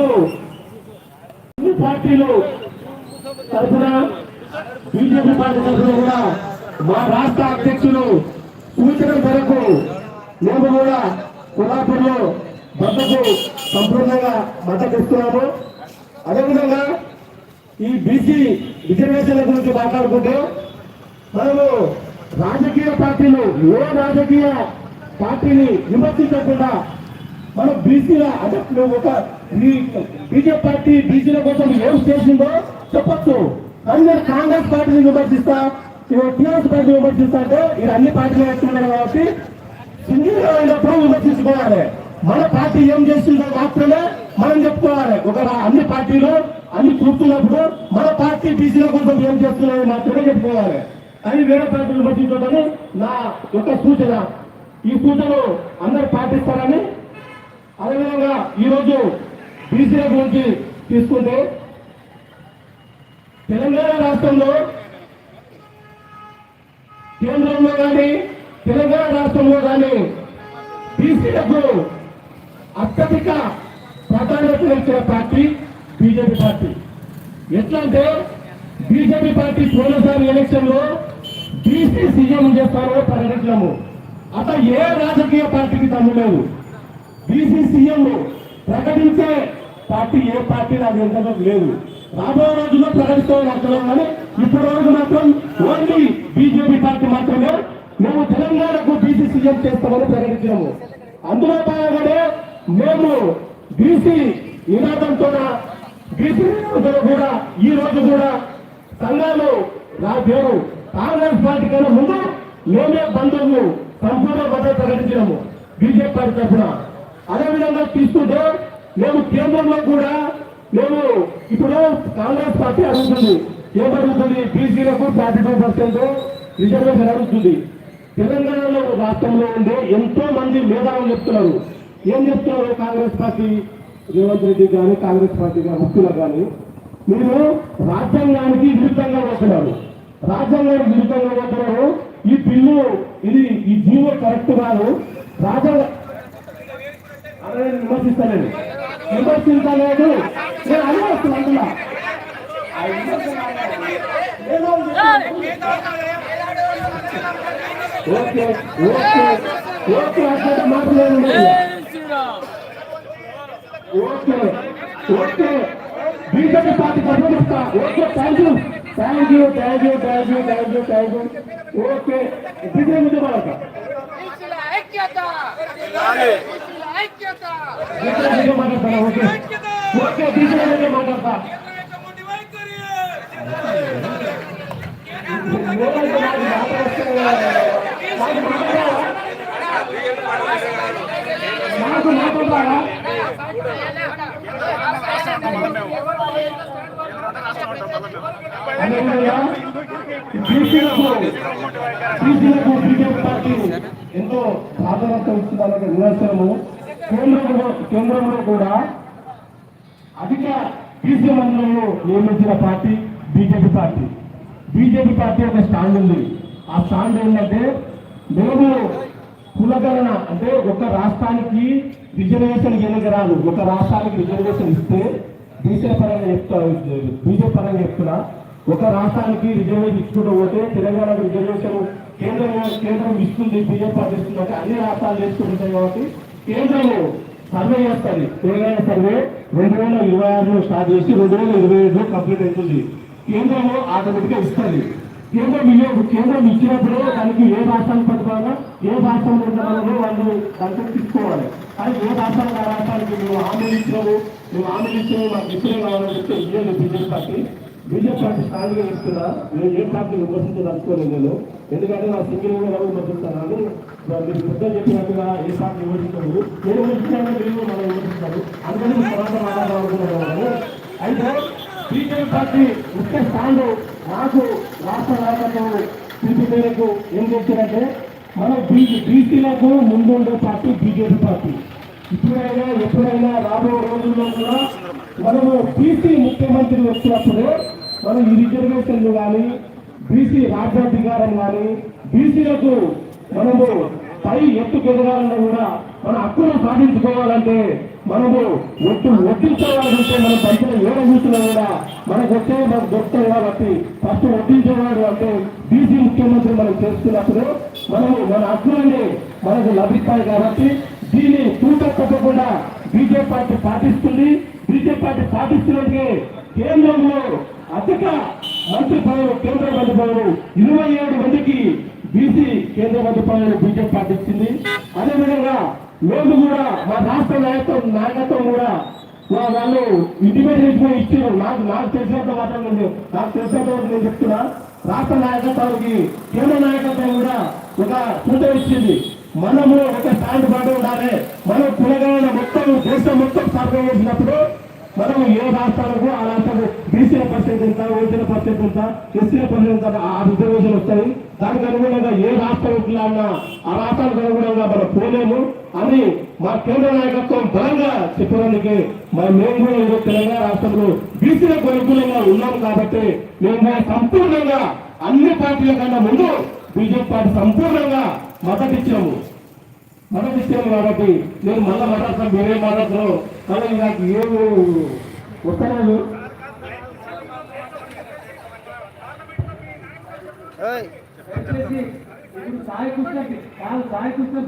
అందుకు అన్ని పార్టీలు తరఫున బీజేపీ పార్టీ తరఫున కూడా మా రాష్ట్ర అధ్యక్షులు సూచన మేరకు మేము కూడా కొల్లాపూర్లో బందకు సంపూర్ణంగా మద్దతు ఇస్తున్నాము అదేవిధంగా ఈ బీసీ రిజర్వేషన్ల గురించి మాట్లాడుకుంటే మనము రాజకీయ పార్టీలు ఏ రాజకీయ పార్టీని విమర్శించకుండా మనం బీసీల అదే ఒక ఈ బీజేపీ పార్టీ బీసీల కోసం ఏం చేసిందో చెప్పొచ్చు. కానీ కాంగ్రెస్ పార్టీని విమర్శిస్తా టీఆర్ఎస్ పార్టీ విమర్శిస్తా అంటే ఇది అన్ని పార్టీలు వేస్తున్నారు కాబట్టి సింగిల్గా అయినప్పుడు విమర్శించుకోవాలి. మన పార్టీ ఏం చేస్తుందో మాత్రమే మనం చెప్పుకోవాలి. ఒక అన్ని పార్టీలు అన్ని చూస్తున్నప్పుడు మన పార్టీ బీసీల కోసం ఏం చేస్తున్నాయో మాత్రమే చెప్పుకోవాలి. అని వేరే పార్టీలు విమర్శించడం నా యొక్క సూచన. ఈ సూచనలు అందరు పాటిస్తారని అదేవిధంగా ఈరోజు బీసీల గురించి తీసుకుంటే తెలంగాణ రాష్ట్రంలో కేంద్రంలో కానీ తెలంగాణ రాష్ట్రంలో కానీ బీసీలకు అత్యధిక ప్రాధాన్యత ఇచ్చిన పార్టీ బీజేపీ పార్టీ. ఎట్లా అంటే బీజేపీ పార్టీ పోయినసారి ఎలక్షన్లో బీసీ సీఎం చేస్తారో ప్రకటించడము అట్లా ఏ రాజకీయ పార్టీకి తమ్ము లేవు. బీసీ సీఎం ప్రకటించే పార్టీ ఏ పార్టీ నాకు ఎంతగా లేదు. రాబోయే రోజుల్లో ప్రకటిస్తామని అర్థం కానీ ఇప్పటి వరకు మాత్రం ఓన్లీ బీజేపీ పార్టీ మాత్రమే. మేము తెలంగాణకు బీసీ సీఎం చేస్తామని ప్రకటించాము అందులో భాగంగానే మేము బీసీ నినాదంతో బీసీ కూడా ఈ రోజు కూడా సంఘాలు నా పేరు కాంగ్రెస్ పార్టీ కన్నా ముందు మేమే బంధువులు సంపూర్ణ భద్రత ప్రకటించినాము. బీజేపీ పార్టీ తరఫున. అదేవిధంగా తీసుకుంటే మేము కేంద్రంలో కూడా మేము ఇప్పుడు కాంగ్రెస్ పార్టీ అడుగుతుంది. ఏమడుగుతుంది బీసీలకు ఫార్టీ టూ పర్సెంట్ రిజర్వేషన్ అడుగుతుంది. తెలంగాణలో రాష్ట్రంలో ఉండే ఎంతో మంది మేధావులు చెప్తున్నారు. ఏం చెప్తున్నారు కాంగ్రెస్ పార్టీ? రేవంత్ రెడ్డి కానీ కాంగ్రెస్ పార్టీ కానీ ముఖ్యులు కానీ మీరు రాజ్యాంగానికి విరుద్ధంగా పోతున్నారు. రాజ్యాంగానికి విరుద్ధంగా పోతున్నారు. ఈ బిల్లు ఇది ఈ జీవో కరెక్ట్ కాదు. రాజ్యాంగ విమర్శిస్తానండి విమర్శించలేదు నేను అదే వస్తున్నా అందులో. ఆ విమర్శ ఏదో ఓకే ఓకే ఓకే అక్కడ మాట్లాడండి okay okay. BJP party పరిగణిస్తా okay thank you thank you thank you thank you thank you thank you okay BJP బీసీల ఐక్యత! బీసీల ఐక్యత! నాకు మాట్లాడుతున్నారో నాకు కేంద్రంలో కేంద్రంలో కూడా అధిక బీసీ మండలంలో నియమించిన party BJP party. BJP party ఒక స్టాండ్ ఉంది. ఆ స్టాండ్ ఏంటంటే మేము కులగణన అంటే ఒక రాష్ట్రానికి రిజర్వేషన్ ఎన్నిక రాదు. ఒక రాష్ట్రానికి రిజర్వేషన్ ఇస్తే బీసీ పరంగా చెప్తా బీజేపీ పరంగా చెప్తున్నా ఒక రాష్ట్రానికి రిజర్వేషన్ ఇచ్చుకుంటూ పోతే తెలంగాణకు రిజర్వేషన్ కేంద్రం కేంద్రం ఇస్తుంది బీజేపీ పార్టీ ఇస్తుంది అంటే అన్ని రాష్ట్రాలు చేసుకుంటాయి కాబట్టి కేంద్రం సర్వే చేస్తుంది. తెలంగాణ సర్వే రెండు వేల ఇరవై ఆరులో స్టార్ట్ చేసి రెండు వేల ఇరవై ఏడులో కంప్లీట్ అవుతుంది. కేంద్రము ఆటోమేటిక్గా ఇస్తుంది. కేంద్రం ఇయ్య- కేంద్రం ఇచ్చినప్పుడు దానికి ఏ రాష్ట్రానికి పట్టుకోవాలో? ఏ రాష్ట్రంలో ఉండాలో వాళ్ళు దాంట్లో తీసుకోవాలి. కానీ ఏ రాష్ట్రానికి ఆ రాష్ట్రానికి మేము హామీలు ఇచ్చినాము? మేము హామీలు ఇచ్చినాము మాకు ఇప్పుడే కావాలని చెప్తే ఇయ్యదు బీజేపీ పార్టీ. బీజేపీ పార్టీ స్ట్రాంగ్గా చెప్తున్నా నేను ఏ పార్టీ విమర్శించదలుచుకోలేదు నేను ఎందుకంటే నా సింగిల్గా ఎవరు విమర్శిస్తాను అని మీరు పెద్ద చెప్పినట్టుగా ఏ పార్టీ విమర్శించదు నేను విమర్శించాలని మీరు మనం విమర్శిస్తారు అందుకని మీ తర్వాత మాట్లాడాలనుకున్నాను అయితే బీజేపీ పార్టీ ముఖ్య స్థాయిలో నాకు రాష్ట్ర నాయకత్వం పిలుపు మేరకు ఏం చేశారంటే మన బీజీ బీసీలకు ముందుండే పార్టీ బీజేపీ పార్టీ. ఇప్పుడైనా ఎప్పుడైనా రాబోయే రోజుల్లో కూడా మనము బీసీ ముఖ్యమంత్రి వచ్చినప్పుడు మనం ఈ రిజర్వేషన్లు కానీ బీసీ రాజ్యాధికారం కానీ బీసీలకు మనము పై ఎత్తుకెదగాలన్నా కూడా మన హక్కులు సాధించుకోవాలంటే మనము ఒట్టు ఒట్టించేవాడు మనం పంచిన ఏడ కూర్చున్నా కూడా మనకు వచ్చే మనకు దొరుకుతాయి కాబట్టి ఫస్ట్ ఒట్టించేవాడు అంటే బీసీ ముఖ్యమంత్రి మనం చేస్తున్నప్పుడు మనము మన హక్కులని మనకు లభిస్తాయి కాబట్టి దీన్ని తూటప్పకుండా బీజేపీ పార్టీ పాటిస్తుంది. బీజేపీ పార్టీ పాటిస్తున్నట్టుగా కేంద్రంలో అధిక మంత్రి పదవులు కేంద్ర మంత్రి పదవులు ఇరవై ఏడు మందికి బీసీ కేంద్ర మంత్రి బీజేపీ పార్టీ ఇచ్చింది అదేవిధంగా లోన్లు కూడా మా రాష్ట్ర నాయకత్వం నాయకత్వం కూడా మా వాళ్ళు ఇంటిమేట్ చేసుకుని ఇచ్చారు. నాకు నాకు తెలిసినంత మాత్రం నేను నాకు తెలిసినంత నేను చెప్తున్నా. రాష్ట్ర నాయకత్వానికి కేంద్ర నాయకత్వం కూడా ఒక సూచన ఇచ్చింది. మనము ఒక స్టాండ్ పాటు ఉండాలి. మనం కులగాన మొత్తం దేశం మొత్తం సర్వే చేసినప్పుడు మనం ఏ రాష్ట్రాలకు ఆ రాష్ట్రాలకు బీసీల పర్సెంట్ ఎంత ఓసీల పర్సెంట్ ఎంత ఎస్సీల పర్సెంట్ ఎంత ఆ రిజర్వేషన్ వస్తాయి. దానికి అనుగుణంగా ఏ రాష్ట్రం ఉన్నా ఆ రాష్ట్రాలకు అనుగుణంగా మనం పోలేము. అని మా కేంద్ర నాయకత్వం బలంగా చెప్పడానికి మరి మేము కూడా ఈరోజు తెలంగాణ రాష్ట్రంలో బీసీలకు అనుకూలంగా ఉన్నాం కాబట్టి మేము సంపూర్ణంగా అన్ని పార్టీల కన్నా ముందు బీజేపీ పార్టీ సంపూర్ణంగా మద్దతిచ్చాము మద్దతు ఇచ్చాము కాబట్టి నేను మళ్ళా మాట్లాడతాను వేరే మాట్లాడుతున్నాను కానీ నాకు ఏమి సాయి కృష్ణ కాదు సాయి కృష్ణ